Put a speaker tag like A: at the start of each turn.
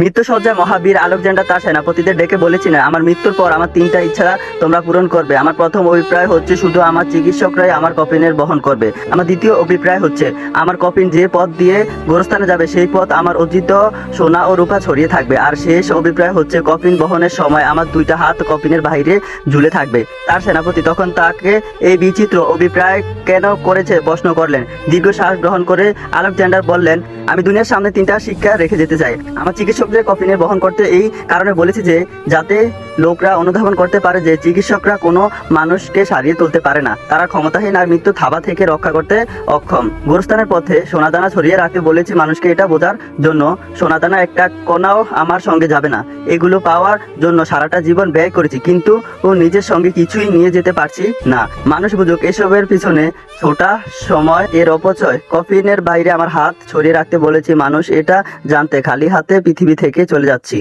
A: মৃত্যু সজ্জায় মহাবীর আলেকজান্ডার তার সেনাপতিদের ডেকে বলেছিলেন আমার মৃত্যুর পর আমার তিনটা ইচ্ছা তোমরা পূরণ করবে। আমার প্রথম অভিপ্রায় হচ্ছে শুধু আমার চিকিৎসকরাই আমার কফিনের বহন করবে। আমার দ্বিতীয় অভিপ্রায় হচ্ছে আমার কফিন যে পথ দিয়ে গোরস্থানে যাবে, সেই পথ আমার অর্জিত সোনা ও রূপা ছড়িয়ে থাকবে। আর শেষ অভিপ্রায় হচ্ছে কফিন বহনের সময় আমার দুইটা হাত কফিনের বাইরে ঝুলে থাকবে। তার সেনাপতি তখন তাকে এই বিচিত্র অভিপ্রায় কেন করেছে প্রশ্ন করলেন। দীর্ঘ শ্বাস গ্রহণ করে আলেকজান্ডার বললেন, আমি দুনিয়ার সামনে তিনটা শিক্ষা রেখে যেতে চাই। আমার চিকিৎসকদের কফিনে বহন করতে এই কারণে বলেছি যে যাতে লোকরা অনুধাবন করতে পারে যে চিকিৎসকরা কোনো মানুষকে সারিয়ে তুলতে পারে না। তারা ক্ষমতাহীন আর মৃত্যু থাবা থেকে রক্ষা করতে অক্ষম। গোরস্থানের পথে সোনাদানা ছড়িয়ে রাখতে বলেছি মানুষকে এটা বোঝার জন্য, সোনাদানা একটা কণাও আমার সঙ্গে যাবে না। এগুলো পাওয়ার জন্য সারাটা জীবন ব্যয় করেছি, কিন্তু ও নিজের সঙ্গে কিছুই নিয়ে যেতে পারছি না। মানুষ বুঝুক, এসবের পিছনে ছোটা সময়, এর অপচয়। কফিনের বাইরে আমার হাত ছড়িয়ে রাখতে বলেছি, মানুষ এটা জানতে, খালি হাতে পৃথিবী থেকে চলে যাচ্ছি।